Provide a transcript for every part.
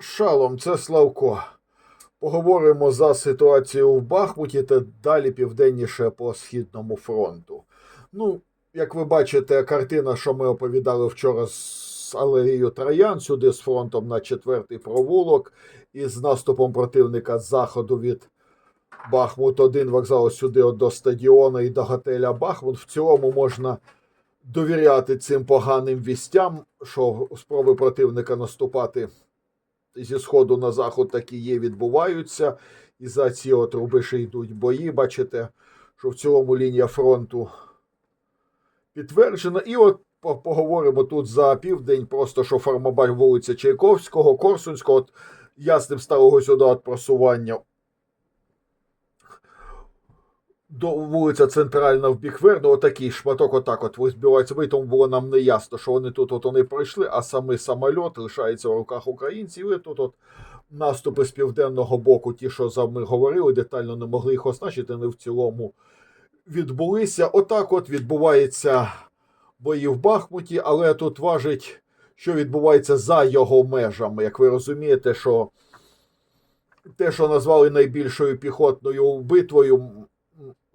Шалом, це Славко. Поговоримо за ситуацію в Бахмуті та далі південніше по Східному фронту. Ну, як ви бачите, картина, що ми оповідали вчора з алеєю Троян, сюди з фронтом на четвертий провулок, і з наступом противника з заходу від Бахмут 1 вокзалу сюди от до стадіону і до готеля Бахмут. В цілому можна довіряти цим поганим вістям, що спроби противника наступати зі сходу на заход такі є, відбуваються. І за ці от рубежі йдуть бої. Бачите, що в цілому лінія фронту підтверджена. І от поговоримо тут за південь, просто що Фармабар вулиця Чайковського, Корсунського. От ясним старого сюди от просування до вулиця Центральна в бік Верну, отакий шматок, отак от визбивається. Ви тому було нам не ясно, що вони тут от вони пройшли, а самий самольот лишається в руках українців. І тут от наступи з південного боку, ті, що за ми говорили, детально не могли їх означити, вони в цілому відбулися. Отак от відбувається бої в Бахмуті, але тут важить, що відбувається за його межами. Як ви розумієте, що те, що назвали найбільшою піхотною битвою,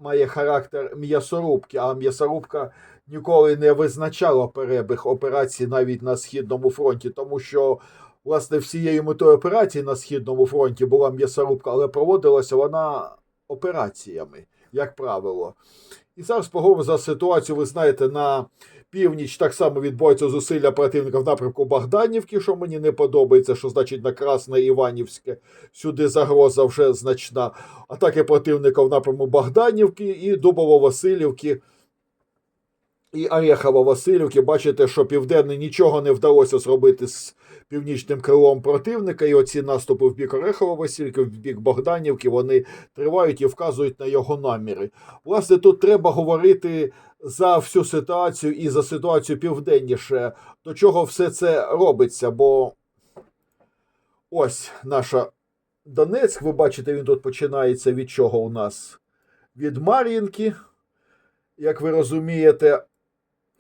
має характер м'ясорубки, а м'ясорубка ніколи не визначала перебіг операцій навіть на Східному фронті, тому що, власне, всією метою операції на Східному фронті була м'ясорубка, але проводилася вона операціями, як правило. І зараз поговоримо за ситуацію, ви знаєте, на північ так само відбуваються зусилля противника в напрямку Богданівки, що мені не подобається, що значить на Красне Іванівське. Сюди загроза вже значна. Атаки противника в напрямку Богданівки і Дубово-Василівки. І Орехово-Василівки. Бачите, що південне нічого не вдалося зробити з північним крилом противника. І оці наступи в бік Орехово-Василівки, в бік Богданівки, вони тривають і вказують на його наміри. Власне, тут треба говорити за всю ситуацію і за ситуацію південніше, до чого все це робиться. Бо ось наша Донецьк, ви бачите, він тут починається від чого у нас? Від Мар'їнки. Як ви розумієте,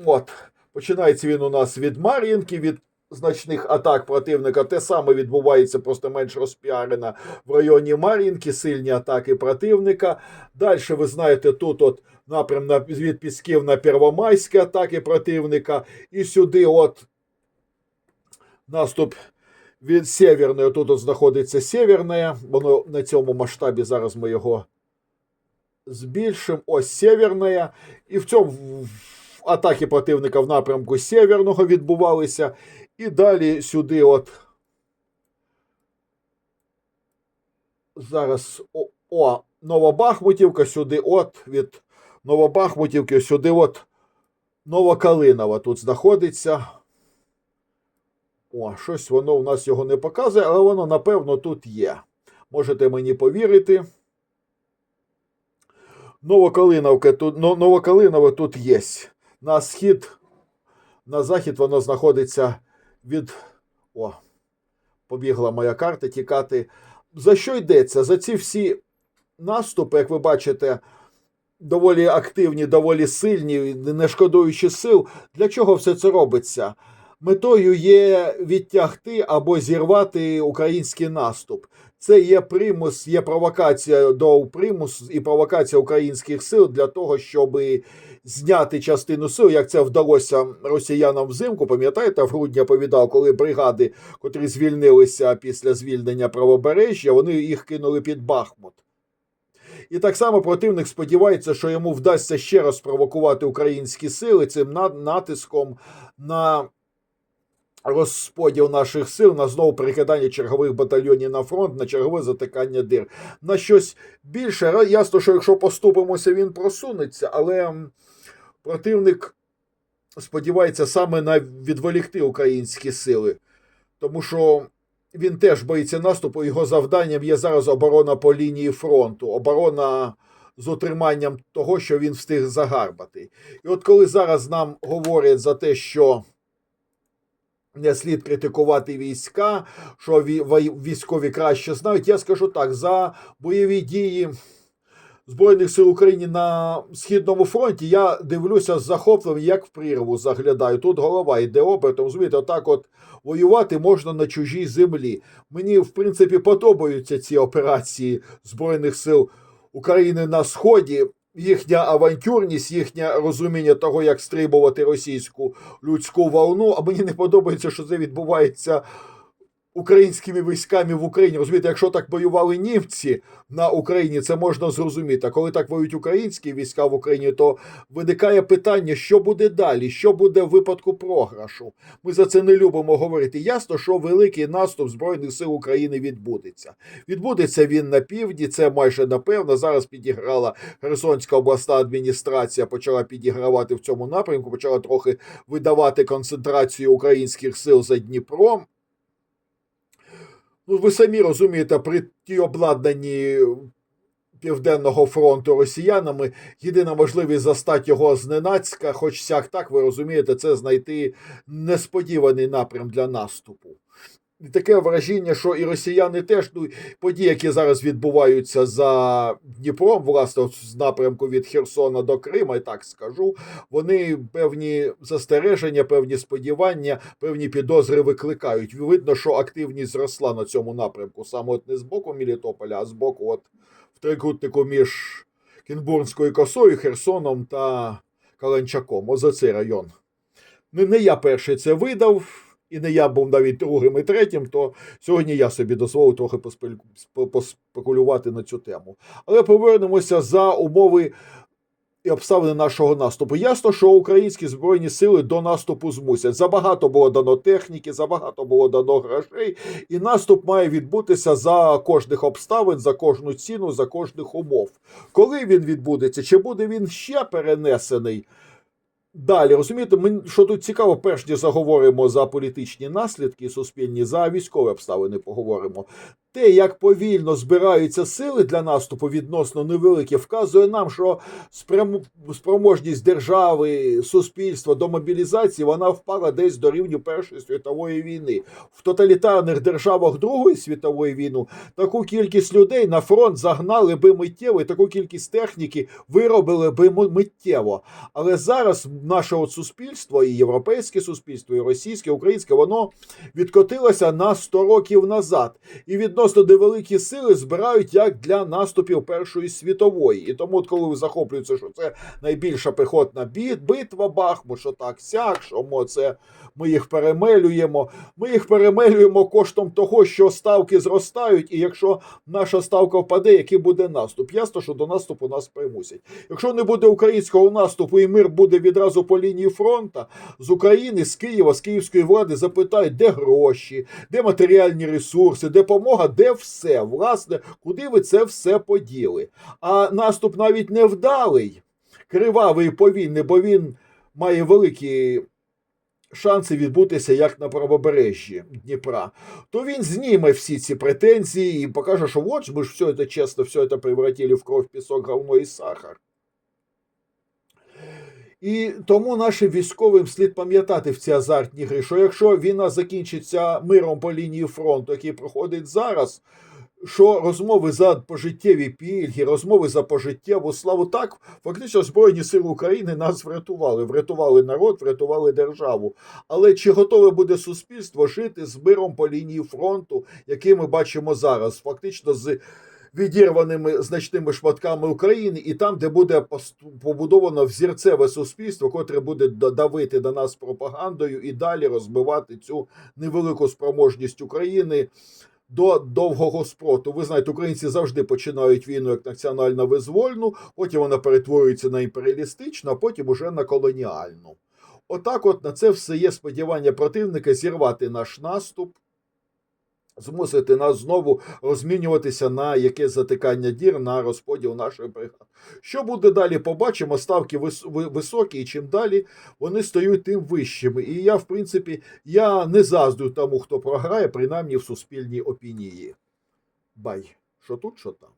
от, починається він у нас від Мар'їнки, від значних атак противника. Те саме відбувається, просто менш розпіарена в районі Мар'їнки, сильні атаки противника. Далі, ви знаєте, тут от напрям на, від Пісків на Первомайські атаки противника. І сюди от наступ від Северної. Тут от знаходиться Северне. Воно на цьому масштабі зараз ми його збільшимо. Ось Северне. І в цьому атаки противника в напрямку Северного відбувалися. І далі сюди от. Зараз о, о Новобахмутівка сюди, от від Новобахмутівки сюди, от Новокалинова тут знаходиться. О, щось воно у нас його не показує, але воно, напевно, тут є. Можете мені повірити. Новокалиновка тут, Но- Новокалинове тут є. На схід, на захід воно знаходиться від. О, побігла моя карта тікати. За що йдеться? За ці всі наступи, як ви бачите, доволі активні, доволі сильні, не шкодуючи сил. Для чого все це робиться? Метою є відтягти або зірвати український наступ. Це є примус, є провокація до примус і провокація українських сил для того, щоб зняти частину сил, як це вдалося росіянам взимку. Пам'ятаєте, в грудні повідав, коли бригади, котрі звільнилися після звільнення правобережжя, вони їх кинули під Бахмут. І так само противник сподівається, що йому вдасться ще раз спровокувати українські сили цим на- натиском на розподіл наших сил, на знову перекидання чергових батальйонів на фронт, на чергове затикання дир. На щось більше. Ясно, що якщо поступимося, він просунеться, але противник сподівається саме на відволікти українські сили. Тому що він теж боїться наступу. Його завданням є зараз оборона по лінії фронту, оборона з утриманням того, що він встиг загарбати. І от коли зараз нам говорять за те, що не слід критикувати війська, що військові краще знають, я скажу так: за бойові дії Збройних сил України на Східному фронті, я дивлюся з захопленням, як в прірву заглядаю. Тут голова йде обертом. Розумієте, отак от воювати можна на чужій землі. Мені, в принципі, подобаються ці операції Збройних сил України на Сході. Їхня авантюрність, їхнє розуміння того, як стрибувати російську людську волну. А мені не подобається, що це відбувається українськими військами в Україні. Розумієте, якщо так воювали німці на Україні, це можна зрозуміти. А коли так воюють українські війська в Україні, то виникає питання, що буде далі, що буде в випадку програшу. Ми за це не любимо говорити. Ясно, що великий наступ Збройних сил України відбудеться. Відбудеться він на півдні, це майже напевно. Зараз підіграла Херсонська обласна адміністрація, почала підігравати в цьому напрямку, почала трохи видавати концентрацію українських сил за Дніпром. Ну, ви самі розумієте, при тій обладнанні Південного фронту росіянами єдина можливість застати його зненацька, хоч сяк так, ви розумієте, це знайти несподіваний напрям для наступу. Таке враження, що і росіяни теж, ну, події, які зараз відбуваються за Дніпром, власне, з напрямку від Херсона до Крима, і так скажу, вони певні застереження, певні сподівання, певні підозри викликають. Видно, що активність зросла на цьому напрямку, саме от не з боку Мелітополя, а з боку от в трикутнику між Кінбурнською косою, Херсоном та Каленчаком. Ось за цей район. Не, не я перший це видав, і не я був навіть другим і третім, то сьогодні я собі дозволив трохи поспекулювати на цю тему. Але повернемося за умови і обставини нашого наступу. Ясно, що українські збройні сили до наступу змусять. Забагато було дано техніки, забагато було дано грошей, і наступ має відбутися за кожних обставин, за кожну ціну, за кожних умов. Коли він відбудеться, чи буде він ще перенесений? Далі розумієте, ми що тут цікаво, перш ніж заговоримо за політичні наслідки суспільні, за військові обставини поговоримо. Те, як повільно збираються сили для наступу відносно невеликі, вказує нам, що спроможність держави, суспільства до мобілізації вона впала десь до рівню Першої світової війни. В тоталітарних державах Другої світової війни таку кількість людей на фронт загнали би миттєво, і таку кількість техніки виробили би миттєво. Але зараз наше от суспільство, і європейське суспільство, і російське, і українське, воно відкотилося на 100 років назад. І відносно невеликі сили збирають як для наступів Першої світової. І тому, от коли ви захоплюєтеся, що це найбільша пехотна битва Бахмут, що так сяк, що мо це ми їх перемелюємо. Ми їх перемелюємо коштом того, що ставки зростають, і якщо наша ставка впаде, який буде наступ? Ясно, що до наступу нас примусять. Якщо не буде українського наступу і мир буде відразу по лінії фронту, з України, з Києва, з київської влади запитають, де гроші, де матеріальні ресурси, де допомога, де все. Власне, куди ви це все поділи? А наступ навіть не вдалий, кривавий повільний, бо він має великі шанси відбутися як на правобережжі Дніпра, то він зніме всі ці претензії і покаже, що от ми ж все це чесно, все це превратили в кров, пісок, говно і сахар. І тому нашим військовим слід пам'ятати в ці азартні гри, що якщо війна закінчиться миром по лінії фронту, який проходить зараз, що розмови за пожиттєві пільги, розмови за пожиттєву славу, так фактично Збройні Сили України нас врятували, врятували народ, врятували державу. Але чи готове буде суспільство жити з миром по лінії фронту, який ми бачимо зараз, фактично з відірваними значними шматками України, і там, де буде побудовано взірцеве суспільство, котре буде да- давити на нас пропагандою і далі розбивати цю невелику спроможність України. До довгого спроту. Ви знаєте, українці завжди починають війну як національно визвольну, потім вона перетворюється на імперіалістичну, а потім уже на колоніальну. Отак, от на це все є сподівання противника зірвати наш наступ, змусити нас знову розмінюватися на якесь затикання дір на розподіл нашої бригади. Що буде далі? Побачимо. Ставки високі, і чим далі вони стають тим вищими. І я, в принципі, я не заздрю тому, хто програє, принаймні в суспільній опінії. Бай, що тут, що там.